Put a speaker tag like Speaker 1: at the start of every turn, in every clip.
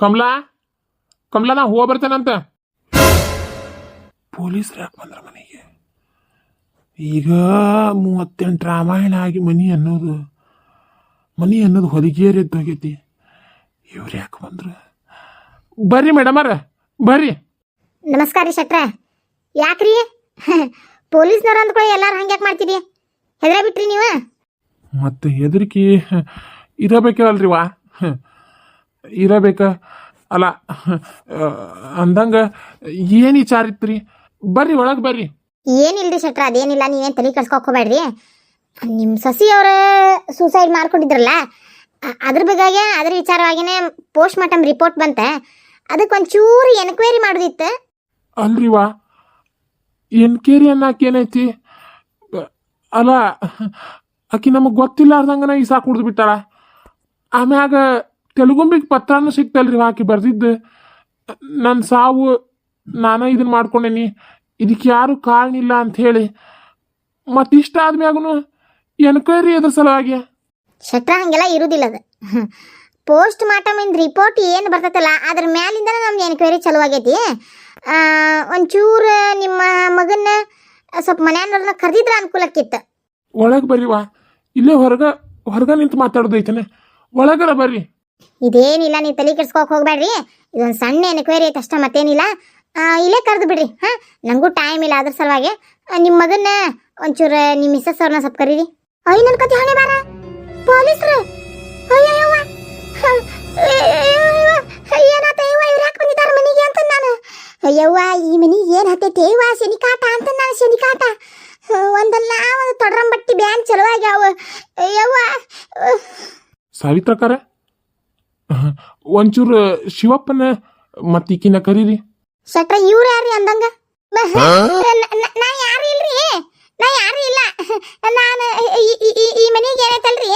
Speaker 1: ಕಮಲಾ? ಕಮಲಾ ನಾ ಹೋಗ ಬರ್ತೇನಂತ? ಪೊಲೀಸ್ರು ಯಾಕೆ ಬಂದ್ರ ಮನೆಗೆ? ಈಗ ಮೂವತ್ತೆಂಟು ರಾಮಾಯಣ ಆಗಿ ಮನಿ ಅನ್ನೋದು ಮನಿ ಅನ್ನೋದು ಹೊಲಿಗೇರಿ ಎದ್ದೋಗೈತಿ. ಇವ್ರು ಯಾಕೆ ಬಂದ್ರು? ಬರ್ರಿ ಮೇಡಮರ ಬರ್ರಿ.
Speaker 2: ನಮಸ್ಕಾರ ರೀ ಶೆಟ್ರ. ಯಾಕ್ರಿ? ಪೊಲೀಸ್ನವ್ರು ಅಂದ್ಕೊಳ್ಳಿ ಎಲ್ಲಾರು ಯಾಕೆ ಮಾಡ್ತೀರಿ? ಹೆದ್ರ ಬಿಟ್ರಿ ನೀವು?
Speaker 1: ಮತ್ತೆ ಹೆದರಿಕೆ ಇರಬೇಕಲ್ರಿ ವಾ ಇರಬೇಕ? ಅಲ್ಲ ಅಂದಂಗ ಏನು ವಿಚಾರ ಇತ್ರಿ ಬರ್ರಿ ಒಳಗೆ ಬರ್ರಿ.
Speaker 2: ಏನಿಲ್ರಿ ಶೆಟ್ರ ಅದೇನಿಲ್ಲ ನೀವೇನ್ ತಲೆ ಕೆಡ್ಸ್ಕೊಕ್ ಹೋಗ್ಬೇಡ್ರಿ? ನಿಮ್ಮ ಸಸಿ ಅವ್ರ ಸೂಸೈಡ್ ಮಾಡ್ಕೊಂಡಿದ್ರಲ್ಲ ಅದ್ರ ಬಗ್ಗೆಗೆ ಅದ್ರ ವಿಚಾರವಾಗಿನೇ ಪೋಸ್ಟ್ ಮಾರ್ಟಮ್ ರಿಪೋರ್ಟ್ ಬಂತೆ. ಅದಕ್ಕೆ ಒಂಚೂರು ಎನ್ಕ್ವೈರಿ ಮಾಡೋದಿತ್ತು?
Speaker 1: ಅಲ್ರಿ ವಾ. ಎನ್ಕ್ವೈರಿ ಅನ್ನಕ್ಕೆ ಏನೈತಿ? ಅಲ ಅಲ್ಲ ಆಕಿ ನಮಗೆ ಗೊತ್ತಿಲ್ಲಾರ್ದಂಗನ ಈ ಸಾಕು ಕುಡ್ದು ಬಿಟ್ಟಾಳ. ಆಮ್ಯಾಗ ತೆಲುಗುಂಬಿಗೆ ಪತ್ರನೂ ರೀ ಆಕಿ ಬರ್ದಿದ್ದು. ನನ್ನ ಸಾವು ನಾನು ಇದನ್ನು ಮಾಡ್ಕೊಂಡೇನಿ. ಇದಕ್ಕೆ ಯಾರು ಕಾರಣ ಇಲ್ಲ ಅಂತ ಹೇಳಿ ಮತ್ತಿಷ್ಟ ಆದ್ಮ್ಯಾಗೂ ಎನ್ಕ್ವೈರಿ ಅದ್ರ ಸಲುವಾಗಿ.
Speaker 2: ಶೆಟ್ರ ಹಂಗೆಲ್ಲ ಇರುವುದಿಲ್ಲ ಅದು. ಪೋಸ್ಟ್ ಮಾರ್ಟಮ್ ಇಂದ ರಿಪೋರ್ಟ್ ಏನು ಬರ್ತೈತಲ್ಲ ಅದ್ರ ಮ್ಯಾಲಿಂದ ನಮ್ದು ಎನ್ಕ್ವೈರಿ ಚಲೋ ಆಗೈತಿ. ಒಂಚೂರು ನಿಮ್ಮ ಮಗನ್ನ ಸ್ವಲ್ಪ ಮನೆಯವ್ರನ್ನ ಕರೆದಿದ್ರ ಅನುಕೂಲಕ್ಕಿತ್ತು.
Speaker 1: ಒಳಗೆ ಬರ್ರಿ ವಾ. ಇಲ್ಲೇ ಹೊರಗ ಹೊರಗ ನಿಂತು ಮಾತಾಡೋದೈತನೆ. ಒಳಗರ ಬರ್ರಿ.
Speaker 2: ಇದೇನಿಲ್ಲ ನೀವು ತಲೆ ಕೆಡ್ಸ್ಕೊಕ್ ಹೋಗ್ಬೇಡ್ರಿ. ಇದೊಂದು ಸಣ್ಣ ಎನ್ಕ್ವೈರಿ ಐತೆ ಅಷ್ಟೇ, ಮತ್ತೇನಿಲ್ಲ. ಇಲ್ಲೇ ಕರೆದು ಬಿಡ್ರಿ, ಹಾಂ? ನನಗೂ ಟೈಮ್ ಇಲ್ಲ ಅದ್ರ ಸಲುವಾಗಿ. ನಿಮ್ಮ ಮಗನ್ನ ಒಂಚೂರು ನಿಮ್ಮ ಮಿಸ್ಸಸ್ ಅವ್ರನ್ನ ಸ್ವಲ್ಪ ಕರೀರಿ. ಅಯ್ಯ ನನ್ನ ಕತೆ ಹಣೆ ಬಾರ. ಪೊಲೀಸ್ರು. ಅಯ್ಯಯ್ಯವ್ವ. ಏನಾತ ಯವ್ವ ಇವ್ರು ಯಾಕೆ ಬಂದಿದ್ದಾರೆ ಮನೆಗೆ ಅಂತ ನಾನು. ಅಯ್ಯವ್ವ, ಈ ಮನೆಗೆ ಏನು ಹತ್ತೈತೆ? ಯವ್ವ ಶನಿಕಾಟ ಅಂತ ನಾನು ಶನಿಕಾಟ. ಒಂದಲ್ಲ, ಒಂದು ತೊಡ್ರಂಬಟ್ಟಿ ಬ್ಯಾನ್ ಚಲೋ ಆಗ್ಯಾವ. ಅಯ್ಯವ್ವ.
Speaker 1: ಸಾವಿತ್ರಕಾರ? ಒಂಚೂರು ಶಿವಪ್ಪನ ಮತ್ತು ಈಕಿನ ಕರೀರಿ.
Speaker 2: ಸಟ್ರ ಇವ್ರು ಯಾರ್ರಿ ಅಂದಂಗ? ನ- ಯಾರು ಇಲ್ರಿ? ನಾ ಯಾರು ಇಲ್ಲ? ನಾನು ಈ- ಮನೆಗೆ ಏನೈತಲ್ರಿ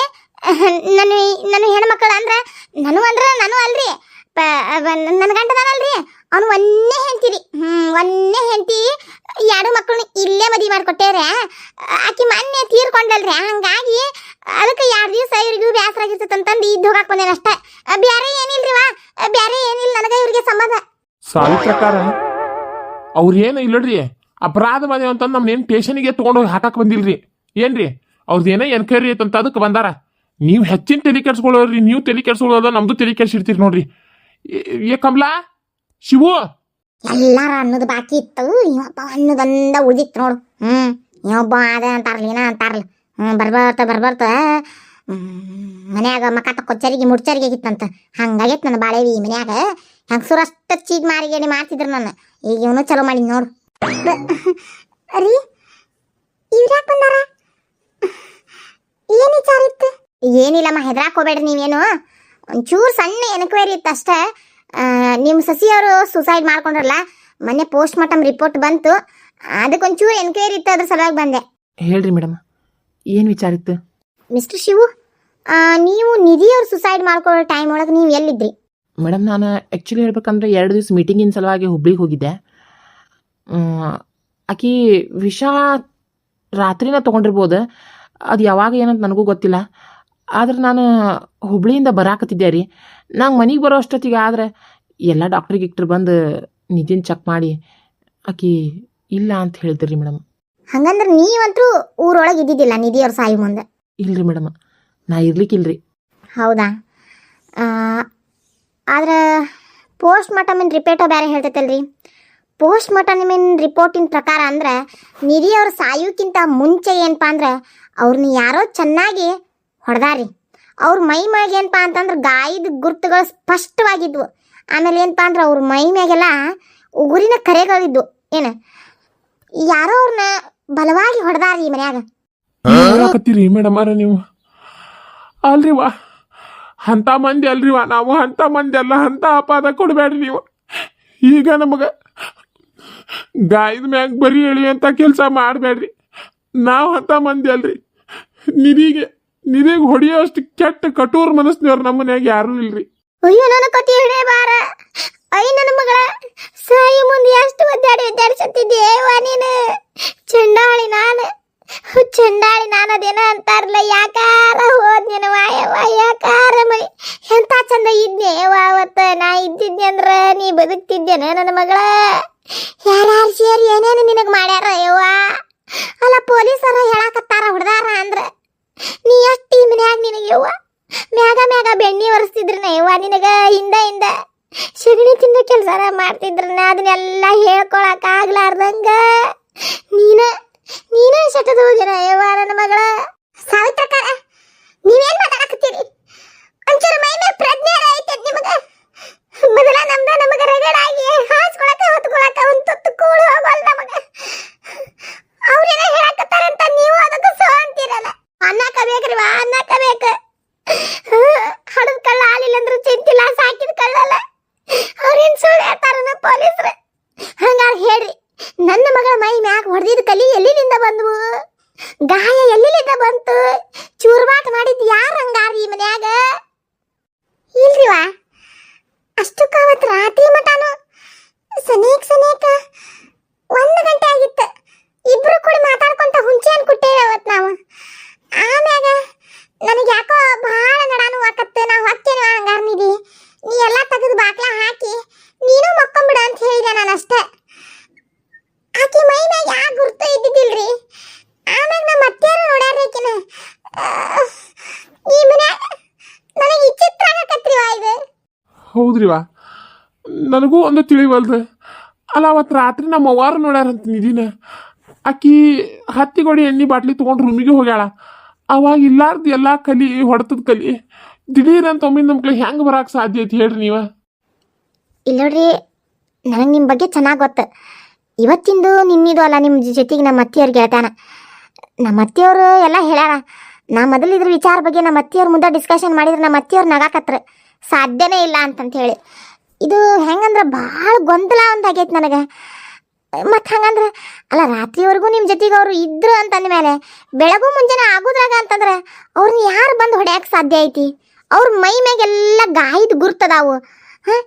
Speaker 2: ನಾನು ನಾನು ಹೆಣ್ಮಕ್ಳು ಅಂದ್ರ ನಾನು ಅಂದ್ರ ನಾನು ಅಲ್ರಿ. ನನ್ನ ಗಂಡದಾನಲ್ರಿ ಅವನು ಒಂದೇ ಹೆಂಡತಿ ರೀ ಹ್ಞೂ ಒಂದೇ ಹೆಂಡತಿ. ಎರಡು ಮಕ್ಕಳನ್ನ ಇಲ್ಲೇ ಮದುವೆ ಮಾಡ್ಕೊಟ್ಟೇವ್ರೆ? ಆಕಿ ಮೊನ್ನೆ ತೀರ್ಕೊಂಡಲ್ರಿ, ಹಂಗಾಗಿ ಅದಕ್ಕೆ ಎರಡು ದಿವಸ ಇವ್ರಿಗೂ ಬೇಸರ ಆಗಿರ್ತೈತೆ ಅಂತಂದು ಇದ್ದು ಹೋಗಾಕ್ ಬಂದೇನ ಅಷ್ಟೇ. ಬ್ಯಾರೆ ಏನಿಲ್ರಿ ವಾ? ಬ್ಯಾರೆ ಏನಿಲ್ಲ, ನನಗೆ ಇವ್ರಿಗೆ ಸಂಬಂಧ.
Speaker 1: ಸಾವಿತ್ರಕಾರ ಅವ್ರೇನು ಇಲ್ಲಡ್ರಿ ಅಪರಾಧ ಮಾಡ್ಯಾವ ಅಂತಂದು ನಮ್ನೇನು ಟೇಷನಿಗೆ ತೊಗೊಂಡೋಗಿ ಹಾಕಕ್ಕೆ ಬಂದಿಲ್ರಿ. ಏನ್ರಿ? ಅವ್ರದ್ದು ಏನೋ ಎನ್ಕ್ವೈರಿ ಅಂತ ಅದಕ್ಕೆ ಬಂದಾರ. ನೀವು ಹೆಚ್ಚಿನ ತಲೆ ಕೆಡ್ಸ್ಕೊಳ್ಳೋರಿ ನೀವು ತಲೆ ಕೆಡ್ಸ್ಕೊಳ್ಳೋದ ನಮ್ಮದು ತಲೆ ಕೆಡ್ಸಿರ್ತೀರಿ ನೋಡ್ರಿ. ಏ, ಕಮಲಾ, ಶಿವು!
Speaker 2: ಎಲ್ಲಾರ ಅನ್ನೋದು ಬಾಕಿ ಇತ್ತು ಇವಪ್ಪ ಅನ್ನೋದಂದ ಉಳಿದಿತ್ತು ನೋಡು. ಹ್ಞೂ ಇವೊಬ್ಬ ಅದ ಅಂತಾರಲ್ಲ ಏನ ಅಂತಾರಲ್ಲ. ಹ್ಞೂ ಬರ್ಬರ್ತ ಬರ್ಬರ್ತ. ಮನ್ಯಾಗ ಮಕ ಕೊಚ್ಚರಿಗೆ ಮುಡ್ಚರಿಗೆ ಆಗಿತ್ತಂತ. ಹಂಗಾಗೈತೆ ನನ್ನ ಬಾಳೆವಿ ಈ ಮನ್ಯಾಗ. ಹೆಂಗಸೂರು ಅಷ್ಟ ಚೀಗ್ ಮಾರಿಗೇಡಿ ಮಾಡ್ತಿದ್ರು ನಾನು ಈಗ ಇವನು ಚಲೋ ಮಾಡಿ ನೋಡು. ರೀ ಬಂದಾರ? ಏನು ವಿಚಾರ ಇತ್ತು? ಏನಿಲ್ಲಮ್ಮ ಹೆದ್ರಾಕೋಬೇಡ್ರಿ ನೀವೇನು. ಒಂಚೂರು ಸಣ್ಣ ಎನ್ಕ್ವೈರಿ ಇತ್ತು ಅಷ್ಟೇ ನಿಮ್ಮ ಸಸಿಯವರು ಸುಸೈಡ್ ಮಾಡ್ಕೊಂಡ್ರಲ್ಲ ಮೊನ್ನೆ ಪೋಸ್ಟ್ ಮಾರ್ಟಮ್ ರಿಪೋರ್ಟ್ ಬಂತು ಅದಕ್ಕೊಂಚೂರು ಎನ್ಕ್ವೈರಿ ಇತ್ತು ಅದ್ರ ಸಲುವಾಗಿ ಬಂದೆ.
Speaker 3: ಹೇಳ್ರಿ ಮೇಡಮ್ ಏನು ವಿಚಾರ ಇತ್ತು?
Speaker 2: ಮಿಸ್ಟರ್ ಶಿವು ನೀವು ನೀವು ನಿಧಿಯವ್ರು ಸುಸೈಡ್ ಮಾಡ್ಕೊಳ್ಳೋ ಟೈಮ್ ಒಳಗೆ ನೀವು ಎಲ್ಲಿದ್ರಿ?
Speaker 3: ಮೇಡಮ್ ನಾನು ಆ್ಯಕ್ಚುಲಿ ಹೇಳ್ಬೇಕಂದ್ರೆ ಎರಡು ದಿವಸ ಮೀಟಿಂಗಿನ ಸಲುವಾಗಿ ಹುಬ್ಳಿಗೆ ಹೋಗಿದ್ದೆ. ಮ್, ಆಕಿ ವಿಷ ರಾತ್ರಿನ ತೊಗೊಂಡಿರ್ಬೋದು ಅದು ಯಾವಾಗ ಏನಂತ ನನಗೂ ಗೊತ್ತಿಲ್ಲ. ಆದ್ರೆ ನಾನು ಹುಬ್ಳಿಯಿಂದ ಬರಾಕತ್ತಿದ್ದೆ ರೀ. ನಂಗೆ ಮನೆಗೆ ಬರೋ ಅಷ್ಟೊತ್ತಿಗೆ ಆದ್ರೆ ಎಲ್ಲ ಡಾಕ್ಟ್ರ್ ಗಿಕ್ಟ್ರ್ ಬಂದು ನಿಧಿನ ಚೆಕ್ ಮಾಡಿ ಆಕಿ ಇಲ್ಲ ಅಂತ ಹೇಳ್ತೀರಿ ಮೇಡಮ್
Speaker 2: ಹಂಗಂದ್ರೆ ನೀವಂತೂ ಊರೊಳಗೆ ಇದ್ದಿದ್ದಿಲ್ಲ ನಿಧಿಯವ್ರ ಸಾಯಿ ಮುಂದೆ.
Speaker 3: ಇಲ್ರಿ ಮೇಡಮ್ ನಾ ಇರ್ಲಿಕ್ಕಿಲ್ರಿ.
Speaker 2: ಹೌದಾ? ಆದ್ರೆ ಪೋಸ್ಟ್ ಮಾರ್ಟಮಿನ್ ರಿಪೇಟ ಬೇರೆ ಹೇಳ್ತೈತಲ್ರಿ. ಪೋಸ್ಟ್ ಮಾರ್ಟಮಿನ್ ರಿಪೋರ್ಟಿನ ಪ್ರಕಾರ ಅಂದ್ರೆ ನಿಧಿಯವ್ರ ಸಾಯೋಕ್ಕಿಂತ ಮುಂಚೆ ಏನಪ್ಪ ಅಂದ್ರೆ ಅವ್ರನ್ನ ಯಾರೋ ಚೆನ್ನಾಗಿ ಹೊಡೆದಾರಿ ಅವ್ರ ಮೈ ಮ್ಯಾಗ ಏನಪ್ಪ ಅಂತಂದ್ರೆ ಗಾಯದ ಗುರುತುಗಳು ಸ್ಪಷ್ಟವಾಗಿದ್ವು. ಆಮೇಲೆ ಏನಪ್ಪ ಅಂದ್ರೆ ಅವ್ರ ಮೈ ಮ್ಯಾಗೆಲ್ಲ ಉಗುರಿನ ಕರೆಗಳಿದ್ವು. ಏನು? ಯಾರೋ ಅವ್ರನ್ನ ಬಲವಾಗಿ ಹೊಡೆದಾರಿ ಈ ಮನ್ಯಾಗ.
Speaker 1: ಹೇಳಕತ್ತೀರಿ ಮೇಡಮ್ ಅರ ನೀವು? ಅಲ್ರಿ ವಾ ಅಂತ ಮಂದಿ ಅಲ್ರಿ ವಾ ನಾವು ಅಂತ ಮಂದಿ ಅಲ್ಲ. ಅಂತ ಅಪಾದ ಕೊಡಬೇಡ್ರಿ ನೀವು. ಈಗ ನಮಗೆ ಗಾಯದ ಮ್ಯಾಗ ಬರೀ ಅಂತ ಕೆಲಸ ಮಾಡಬೇಡ್ರಿ. ನಾವು ಅಂತ ಮಂದಿ ಅಲ್ರಿ. ನಿಧಿಗೆ ಹೊಡಿಯೋ ಅಷ್ಟು ಕೆಟ್ಟ ಕಠೋರ ಮನಸ್ಸಿನವ್ರು ನಮ್ಮ ಮನ್ಯಾಗ ಯಾರು ಇಲ್ರಿ.
Speaker 2: ಅಯ್ಯೋ, ನನ್ನ ಕತಿ ಹಿಡೇ ಬಾರ. ಅಯ್ಯ, ನನ್ನ ಮಗಳ, ಸಾಯಿ ಮುಂದೆ ಎಷ್ಟು ಒದ್ದಾಡಿ ಒದ್ದಾಡಿ ಸತ್ತಿದ್ದೆ ನೀನು? ಚಂಡಾಳಿ ನಾನು. ಚಂಡಾಳಿ ನಾನು ಅದೇನ ಅಂತಾರಲ್ಲ? ಯಾಕಾರ ಹೋದ್ನೇನ ವಾಯವ ಯಾಕಾರ ಮೈ ಎಂತ ಚಂದ ಯವ್ವ, ಅವತ್ತ ನಾ ಇದ್ದಿದ್ದೆ ಅಂದ್ರ ನೀ ಬದುಕ್ತಿದ್ದೇನ ನನ್ನ ಮಗಳ? ಯಾರ್ಯಾರು ಸೇರಿ ಏನೇನು ನಿನಗೆ ಮಾಡ್ಯಾರ ಯವ್ವ? ಅಲ್ಲ, ಪೊಲೀಸರ ಹೇಳಾಕತ್ತಾರ ಹೊಡ್ದಾರ ಅಂದ್ರ ನೀ ಎಷ್ಟು ಈ ಮನ್ಯಾಗ ನಿನಗೆ ಯವ್ವ ಮ್ಯಾಗ ಮ್ಯಾಗ ಬೆಣ್ಣಿ ಒರೆಸ್ತಿದ್ರನ ಯವ್ವ ನಿನಗ ಹಿಂದ ಹಿಂದ ಸಗಣಿ ತಿನ್ನೋ ಕೆಲಸ ಮಾಡ್ತಿದ್ರನ್ನ ಅದನ್ನೆಲ್ಲ ಹೇಳ್ಕೊಳಕ್ ಆಗ್ಲಾರ್ದಂಗ ನೀನ ನೀನ ಸೆಟದ ಹೋಗಿರ ಯವ್ವ ನನ್ನ ಮಗಳ. ಸಾವಿತ್ರಕಾರ ನೀವೇನ್ ಮಾತಾಡಕತ್ತೀರಿ? ಒಂಚೂರು ಮೈ ಮೇಲೆ ಪ್ರಜ್ಞೆ ಐತೆ ನಿಮಗ ಮೊದಲ ನಮ್ದ ನಮಗ ರಗಡಾಗಿ ಹಾಸ್ಕೊಳಕ ಹೊತ್ಕೊಳಕ ಒಂದ್ ತುತ್ತು ಕೂಡು ಹೋಗಲ್ಲ ನಮಗ ಅವ್ರೇನ ಹೇಳಕತ್ತಾರಂತ ನೀವು ಅದಕ್ಕೆ ಸೋ ಅಂತೀರಲ್ಲ ಅನ್ನಕ ಬೇಕ್ರಿ ವಾ ಅನ್ನಕ ಬೇಕ ಹಡದ್ ಕಳ್ಳ ಆಲಿಲ್ಲ ಅಂದ್ರೆ ಚಿಂತಿಲ್ಲ ಸಾಕಿದ ಕಳ್ಳಲ್ಲ ಅವ್ರೇನ್ ಸುಳ್ಳು ಹೇಳ್ತಾರನ ಪೊಲೀಸ್ರು ಹಂಗಾರ ಹೇಳ್ರಿ, ನನ್ನ ಮಗಳ ಮೈ ಮ್ಯಾಗ ಹೊಡೆದಿದ್ದ ಕಲಿ ಎಲ್ಲಿಂದ ಬಂದ್ವು? ಗಾಯ ಎಲ್ಲಿಂದ ಬಂತು? ಚೂರ್ಮಾಟ ಮಾಡಿದ್ ಯಾರ ಹಂಗಾರ ಈ ಮನ್ಯಾಗ? ಇಲ್ರಿವಾ ಅಷ್ಟಕ್ಕ ಅವತ್ ರಾತ್ರಿ ಮಟಾನು ಸನೇಕ್ ಸನೇಕ ಒಂದ್ ಗಂಟೆ ಆಗಿತ್ತು. ಇಬ್ರು ಕೂಡ ಮಾತಾಡ್ಕೊಂತ ಹುಂಚೆನ್ ಕುಟ್ಟೇವೆ ಅವತ್ ನಾವು ಆಮ್ಯಾಗ ನನಗೆ ಯಾಕೋ ಬಹಳ ನಡಾನು ಆಕತ್ತೆ ನಾ ಹೊಕ್ಕೇನೆ ಹಂಗಾರ ನಿಧಿ ನೀ ಎಲ್ಲ ತೆಗೆದು ಬಾಕ್ಲ ಹಾಕಿ ನೀನು ಮಕ್ಕೊಂಬಿಡು ಅಂತ ಹೇಳಿದೆ ನಾನು ಅಷ್ಟೇ ಆಕಿ ಮೈ ಮ್ಯಾಗ ಯಾ ಗುರ್ತು ಇದ್ದಿದ್ದಿಲ್ರಿ ಆಮ್ಯಾಗ ನಮ್ಮ ಅತ್ತೆಯರು ನೋಡ್ಯಾರ ಈಕಿನ ಆ, ಈ ಮನ್ಯಾಗ ನನಗೆ ವಿಚಿತ್ರ ಆಗಕತ್ರಿ ವಾ ಇದು
Speaker 1: ಹೌದ್ರಿವಾ ನನಗೂ ಒಂದು ತಿಳಿವಲ್ದು. ಅಲ್ಲ ಅವತ್ತು ರಾತ್ರಿ ನಮ್ಮ ಅವ್ವಾರು ನೋಡ್ಯಾರಂತ ನಿಧಿನ. ಆಕಿ ಹತ್ತಿಗೋಡಿ ಎಣ್ಣೆ ಬಾಟ್ಲಿ ತೊಗೊಂಡು ರೂಮಿಗೆ ಹೋಗ್ಯಾಳ. ಅವಾಗ ಇಲ್ಲಾರ್ದು ಎಲ್ಲ ಕಲಿ ಹೊಡೆತದ ಕಲಿ. ದಿಢೀರಂತ ಒಮ್ಮೆ ನಮ್ಮ ಕೈ ಹೆಂಗೆ ಬರಕ್ಕೆ ಸಾಧ್ಯ ಐತಿ ಹೇಳ್ರಿ ನೀವ?
Speaker 2: ಇಲ್ಲ ನೋಡ್ರಿ ನನಗೆ ನಿಮ್ಮ ಬಗ್ಗೆ ಚೆನ್ನಾಗಿ ಗೊತ್ತು. ಇವತ್ತಿಂದು ನಿನ್ನಿದು ಅಲ್ಲ ನಿಮ್ಮ ಜೊತೆಗೆ ನಮ್ಮ ಅತ್ತೆಯವ್ರಿಗೆ ಹೇಳ್ತಾನ ನಮ್ಮ ಅತ್ತೆಯವರು ಎಲ್ಲ ಹೇಳ್ಯಾರ. ನಾ ಮೊದಲು ವಿಚಾರ ಬಗ್ಗೆ ನಮ್ಮ ಅತ್ತೆಯವ್ರ ಮುಂದೆ ಡಿಸ್ಕಷನ್ ಮಾಡಿದ್ರೆ ನಮ್ಮ ಅತ್ತೆಯವ್ರು ನಗಾಕತ್ರ. ಸಾಧ್ಯನೇ ಇಲ್ಲ ಅಂತಂತ ಹೇಳಿ. ಇದು ಹೆಂಗಂದ್ರೆ ಭಾಳ ಗೊಂದಲ ಒಂದು ಆಗೈತೆ ನನಗೆ. ಮತ್ತು ಹಂಗಂದ್ರೆ, ಅಲ್ಲ ರಾತ್ರಿವರೆಗೂ ನಿಮ್ಮ ಜೊತೆಗೆ ಅವರು ಇದ್ರು ಅಂತಂದ ಮೇಲೆ, ಬೆಳಗು ಮುಂಜಾನೆ ಆಗೋದ್ರಾಗ ಅಂತಂದ್ರೆ ಅವ್ರನ್ನ ಯಾರು ಬಂದು ಹೊಡೆಯಕ್ಕೆ ಸಾಧ್ಯ ಐತಿ? ಅವ್ರ ಮೈ ಮ್ಯಾಗೆಲ್ಲ ಗಾಯದ ಗುರ್ತದಾವು ಹಾಂ?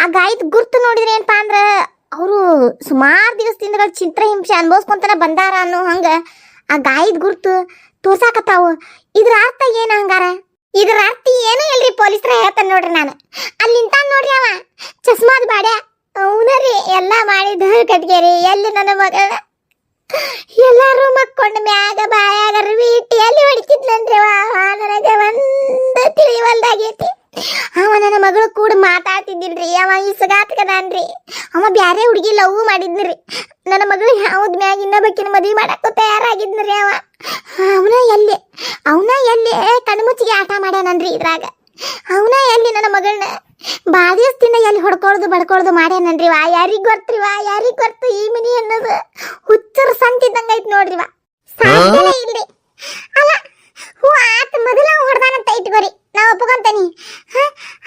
Speaker 2: ಆ ಗಾಯದ ಗುರ್ತು ನೋಡಿದ್ರೆ ಏನಪ್ಪ ಅಂದ್ರೆ, ಅವರು ಸುಮಾರು ದಿವಸದಿಂದ ಚಿತ್ರಹಿಂಸೆ ಅನುಭವಿಸ್ಕೊಂತಾನೆ ಬಂದಾರ ಅನ್ನೋ ಹಂಗೆ ಆ ಗಾಯದ ಗುರ್ತು ತೋರ್ಸಾಕತ್ತಾವು. ಇದ್ರ ಅರ್ಥ ಏನು ಹಂಗಾರ? ಇದ್ರ ಅರ್ಥ ಏನು ಪೊಲೀಸ್ರ ಹೇಳ್ತಾನೆ ನೋಡ್ರಿ ನಾನು. ಅಲ್ಲಿಂತ ನೋಡ್ರಿ ಅವ, ಚಸ್ಮಾದ ಬಾಡ್ಯ ಅವನ ರೀ, ಎಲ್ಲ ಮಾಡಿದ ಕಟ್ಗೆರಿ ಎಲ್ಲಿ ನನ್ನ ಮಗಳ ಎಲ್ಲರೂ ಮಕ್ಕೊಂಡ ಮ್ಯಾಗ, ಬಾಯಾಗ ಅರ್ವಿ ಇಟ್ಟು ಎಲ್ಲಿ ಹೊಡಿತಿದ್ಲಂದ್ರಿ ನನಗೆ ಒಂದು ತಿಳಿವಲ್ದಾಗೈತಿ ಅವ ನನ್ನ ಮಗಳು ಕೂಡ ಮಾತಾಡ್ತಿದ್ದಿಲ್ರಿ, ಅವ ಈ ಸಗಾತ್ಕದಾನ್ರಿ ಅವ ಬ್ಯಾರೆ ಹುಡುಗಿ ಲವ್ ಮಾಡಿದ್ನ್ರಿ. ನನ್ನ ಮಗಳು ಯಾವ್ದು ಮ್ಯಾಗ ಇನ್ನೊಬ್ಬಕ್ಕಿನ ಮದ್ವಿ ಮಾಡಕ್ಕೂ ತಯಾರಾಗಿದ್ನ್ರಿ ಅವ. ಅವನ ಎಲ್ಲಿ ಅವನ ಎಲ್ಲಿ ಕಣ್ಮುಚ್ಚಿಗೆ ಆಟ ಮಾಡ್ಯಾನನ್ರಿ ಇದ್ರಾಗ. ಅವನ ಎಲ್ಲಿ ನನ್ನ ಮಗಳನ್ನ? ದಿವಸದಿಂದ ಎಲ್ಲಿ ಹೊಡ್ಕೊಳ್ದು ಬಡ್ಕೊಳ್ದು ಮಾಡ್ಯಾನನ್ರಿ ವಾ? ಯಾರಿಗ್ ಗೊತ್ತ್ರಿ ವಾ? ಯಾರಿಗ್ ಗೊತ್ತು ಈ ಮಿನಿ ಅನ್ನೋದು? ಹುಚ್ಚರ ಸಂತಿದ್ದಂಗ ಐತ್ ನೋಡ್ರಿ ವಾ. ಸಾಧ್ಯನೇ ಇಲ್ರಿ. ಅಲ್ಲ ಹೂ ಆತ ಮೊದಲ ಹೊಡ್ದಾನಂತ ಇಟ್ಕೋರಿ. ನಾ ಒಪ್ಕೊಂತೀನಿ?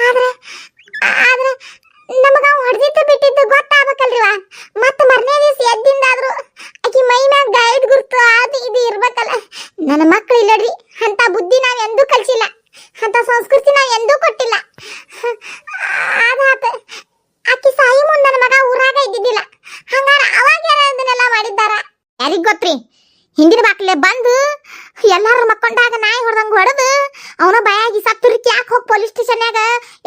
Speaker 2: ಆದ್ರೆ ಆದ್ರೆ ನಮಗ ಹೊಡೆದಿದ್ದು ಬಿಟ್ಟಿದ್ದು ಗೊತ್ತಾಗ್ಬೇಕಲ್ರಿ ವಾ. ಮತ್ತೆ ಮರ್ನೇ ದಿವಸ ಎದ್ದಿಂದಾದ್ರೂ ಆಕಿ ಮೈ ಮ್ಯಾಗ ಗೈಡ್ ಗುರ್ತು ಅದು ಇದು ಇರ್ಬೇಕಲ್ಲ. ನನ್ನ ಮಕ್ಳು ಇಲ್ಲಡ್ರಿ. ಅಂತ ಬುದ್ಧಿ ನಾವ್ ಎಂದೂ ಕಲ್ಸಿಲ್ಲ. ಅಂತ ಸಂಸ್ಕೃತಿ ನಾವು ಎಂದೂ ಕೊಟ್ಟಿಲ್ಲ. ಅದಾತ ಆಕಿ ಸಾಯಿ ಮುಂದೆ ನನ್ನ ಮಗ ಊರಾಗ ಇದ್ದಿದ್ದಿಲ್ಲ. ಹಂಗಾರ ಅವಾಗ ಇದನ್ನೆಲ್ಲ ಮಾಡಿದ್ದಾರ? ಯಾರಿಗ್ ಗೊತ್ತ್ರಿ? ಹಿಂದಿನ ಬಾಕ್ಲೆ ಬಂದು ಎಲ್ಲಾರು ಮಕ್ಕೊಂಡಾಗ ನಾಯಿ ಹೊಡೆದಂಗ ಹೊಡೆದು ಅವನ ಬಾಯಾಗಿ ಸತ್ತುರಿಕೆ ಯಾಕೆ ಹೋಗಿ ಪೊಲೀಸ್ ಸ್ಟೇಷನ್ಯಾಗ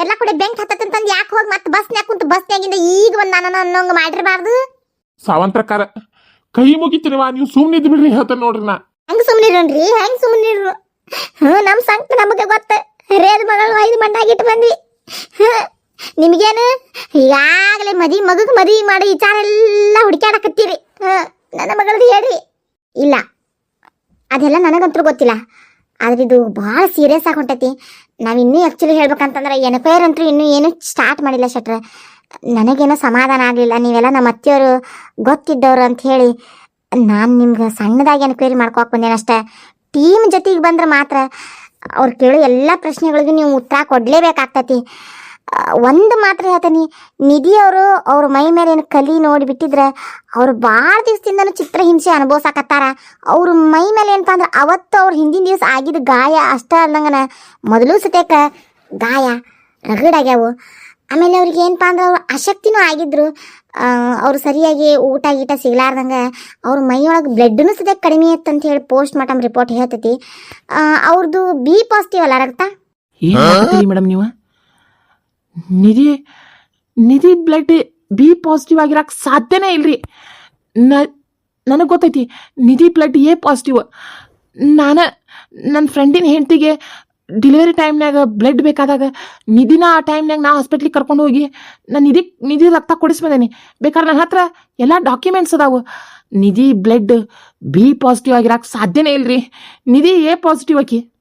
Speaker 2: ಎಲ್ಲ ಕಡೆ ಬೆಂಕಿ ಹತ್ತತ್ತಂತಂದು ಯಾಕೆ ಹೋಗಿ ಮತ್ತೆ ಬಸ್ನ್ಯಾಗ ಕುಂತು ಬಸ್ನ್ಯಾಗಿಂದ ಈಗ ಒಂದು ನಾನು ಅನ್ನೋಂಗ ಮಾಡಿರ್ಬಾರ್ದು?
Speaker 1: ಸಾವಂತ್ರಕಾರ ಕೈ ಮುಗಿತಿರುವ ನೀವು ಸುಮ್ಮನಿದ್ ಬಿಡ್ರಿ ಹೇಳ್ತಾನೆ ನೋಡ್ರಿ ನಾ.
Speaker 2: ಹೆಂಗ್ ಸುಮ್ನಿರೋಣ್ರಿ? ಹೆಂಗ್ ಸುಮ್ನಿರು ನಮ್ ಸಂಕಟ ನಮಗೆ ಗೊತ್ತ. ರೇದ್ ಮಗಳು ಐದು ಮಂಡಾಗಿಟ್ಟು ಬಂದ್ವಿ. ನಿಮ್ಗೇನು? ಈಗಾಗಲೇ ಮದಿ ಮಗು ಮದಿ ಮಾಡಿ ವಿಚಾರ ಎಲ್ಲ ಹುಡುಕಾಡಕತ್ತೀರಿ ನನ್ನ ಮಗಳದ್ದು ಹೇಳ್ರಿ. ಇಲ್ಲ, ಅದೆಲ್ಲ ನನಗಂತೂ ಗೊತ್ತಿಲ್ಲ. ಆದ್ರೆ ಇದು ಬಹಳ ಸೀರಿಯಸ್ ಆಗಿ ಹೊಂಟೈತಿ. ನಾವು ಇನ್ನೂ ಆ್ಯಕ್ಚುಲಿ ಹೇಳ್ಬೇಕಂತಂದ್ರೆ ಎನ್ಕ್ವೈರ್ ಅಂತೂ ಇನ್ನೂ ಏನೂ ಸ್ಟಾರ್ಟ್ ಮಾಡಿಲ್ಲ ಶೆಟ್ರೆ. ನನಗೇನೋ ಸಮಾಧಾನ ಆಗಲಿಲ್ಲ. ನೀವೆಲ್ಲ ನಮ್ಮ ಅತ್ತೆಯವರು ಗೊತ್ತಿದ್ದವ್ರು ಅಂತ ಹೇಳಿ ನಾನು ನಿಮ್ಗೆ ಸಣ್ಣದಾಗಿ ಎನ್ಕ್ವೈರಿ ಮಾಡ್ಕೋಕ್ ಬಂದೇನಷ್ಟೇ? ಟೀಮ್ ಜೊತೆಗೆ ಬಂದ್ರೆ ಮಾತ್ರ ಅವ್ರು ಕೇಳೋ ಎಲ್ಲ ಪ್ರಶ್ನೆಗಳಿಗೂ ನೀವು ಉತ್ತರ ಕೊಡಲೇಬೇಕಾಗ್ತತಿ. ಒಂದು ಮಾತ್ರ ಹೇಳ್ತೀನಿ, ನಿಧಿ ಅವರು ಮೈ ಮೇಲೆ ಏನು ಕಲಿ ನೋಡಿ ಬಿಟ್ಟಿದ್ರೆ ಅವ್ರು ಭಾಳ ದಿವಸದಿಂದನೂ ಚಿತ್ರಹಿಂಸೆ ಅನುಭವಿಸಾಕತ್ತಾರ. ಅವ್ರ ಮೈ ಮೇಲೆ ಏನಪ್ಪ ಅಂದ್ರೆ ಅವತ್ತು ಅವ್ರ ಹಿಂದಿನ ದಿವಸ ಆಗಿದ್ದ ಗಾಯ ಅಷ್ಟೇ ಅಲ್ಲಂಗನ ಮೊದಲು ಸತೇಕ ಗಾಯ ರಗಡಾಗ್ಯಾವು ಆಮೇಲೆ ಅವ್ರಿಗೆ ಏನಪ್ಪ ಅಂದ್ರೆ ಅವ್ರು ಅಶಕ್ತಿನೂ ಆಗಿದ್ರು. ಅವ್ರು ಸರಿಯಾಗಿ ಊಟ ಗೀಟ ಸಿಗ್ಲಾರ್ದಂಗೆ ಅವ್ರ ಮೈಯೊಳಗೆ ಬ್ಲಡ್ನು ಸದ್ಯ ಕಡಿಮೆ ಇತ್ತು ಅಂತ ಹೇಳಿ ಪೋಸ್ಟ್ ಮಾರ್ಟಮ್ ರಿಪೋರ್ಟ್ ಹೇಳ್ತೈತಿ. ಅವ್ರದ್ದು ಬಿ ಪಾಸಿಟಿವ್ ಅಲ್ಲ ರಕ್ತ?
Speaker 3: ಏನು ಮೇಡಮ್ ನೀವು? Nidhi Nidhi blood B positive ಆಗಿರಕ್ಕೆ ಸಾಧ್ಯನೇ ಇಲ್ರಿ. ನ ನನಗೆ ಗೊತ್ತೈತಿ ನಿಧಿ ಬ್ಲಡ್ ಎ ಪಾಸಿಟಿವ್ ನಾನು ನನ್ನ ಫ್ರೆಂಡಿನ ಹೆಂಡತಿಗೆ ಡೆಲಿವರಿ ಟೈಮ್ನಾಗ ಬ್ಲಡ್ ಬೇಕಾದಾಗ ನಿಧಿನ ಆ ಟೈಮ್ನಾಗ ನಾ ಹಾಸ್ಪಿಟ್ಲಿಗೆ ಕರ್ಕೊಂಡು ಹೋಗಿ ನಾನು ನಿಧಿ ನಿಧಿ ರಕ್ತ ಕೊಡಿಸ್ಬಂದೇನಿ. ಬೇಕಾದ್ರೆ ನನ್ನ ಹತ್ರ ಎಲ್ಲ ಡಾಕ್ಯುಮೆಂಟ್ಸ್ ಅದಾವು. ನಿಧಿ ಬ್ಲಡ್ ಬಿ ಪಾಸಿಟಿವ್ ಆಗಿರಕ್ಕೆ ಸಾಧ್ಯನೇ ಇಲ್ರಿ. ನಿಧಿ ಎ ಪಾಸಿಟಿವ್ ಆಕಿ.